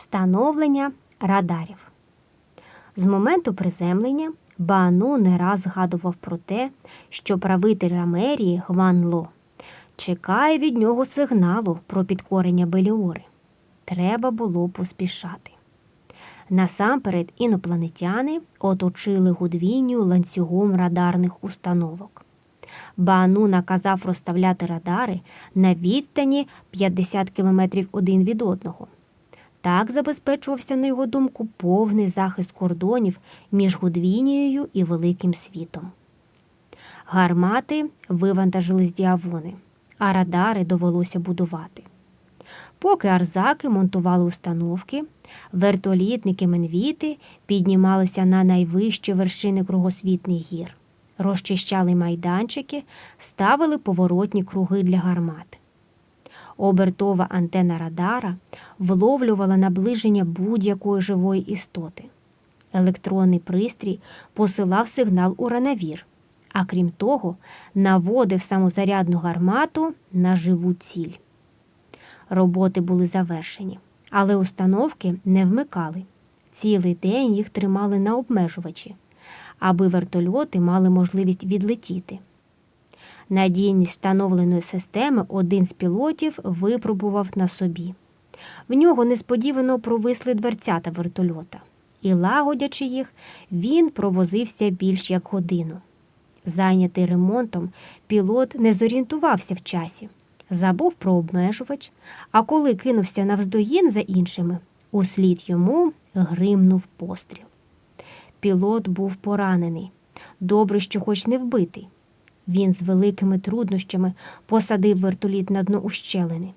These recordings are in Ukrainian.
Встановлення радарів. З моменту приземлення Баану не раз згадував про те, що правитель Рамерії Гван Ло чекає від нього сигналу про підкорення Беліори. Треба було поспішати. Насамперед інопланетяни оточили Гудвінію ланцюгом радарних установок. Баану наказав розставляти радари на відстані 50 кілометрів один від одного. Так забезпечувався, на його думку, повний захист кордонів між Гудвінією і Великим світом. Гармати вивантажили з діавони, а радари довелося будувати. Поки арзаки монтували установки, вертолітники Менвіти піднімалися на найвищі вершини кругосвітних гір, розчищали майданчики, ставили поворотні круги для гармат. Обертова антена радара вловлювала наближення будь-якої живої істоти. Електронний пристрій посилав сигнал у ранавір, а крім того, наводив самозарядну гармату на живу ціль. Роботи були завершені, але установки не вмикали. Цілий день їх тримали на обмежувачі, аби вертольоти мали можливість відлетіти. Надійність встановленої системи один з пілотів випробував на собі. В нього несподівано провисли дверцята вертольота, і, лагодячи їх, він провозився більш як годину. Зайнятий ремонтом, пілот не зорієнтувався в часі, забув про обмежувач, а коли кинувся навздогін за іншими, услід йому гримнув постріл. Пілот був поранений. Добре, що хоч не вбитий. Він з великими труднощами посадив вертоліт на дно ущелини.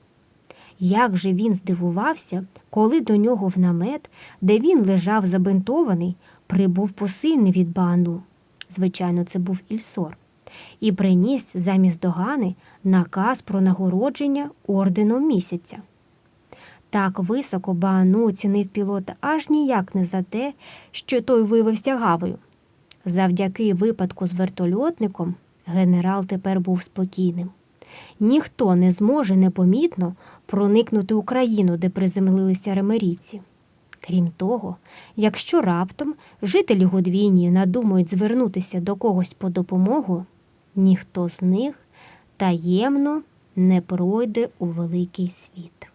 Як же він здивувався, коли до нього в намет, де він лежав забинтований, прибув посильний від Баану. Звичайно, це був Ільсор, і приніс замість догани наказ про нагородження орденом місяця. Так високо Баану оцінив пілота аж ніяк не за те, що той виявився гавою. Завдяки випадку з вертольотником генерал тепер був спокійним. Ніхто не зможе непомітно проникнути у країну, де приземлилися ремерійці. Крім того, якщо раптом жителі Гудвінії надумають звернутися до когось по допомогу, ніхто з них таємно не пройде у великий світ.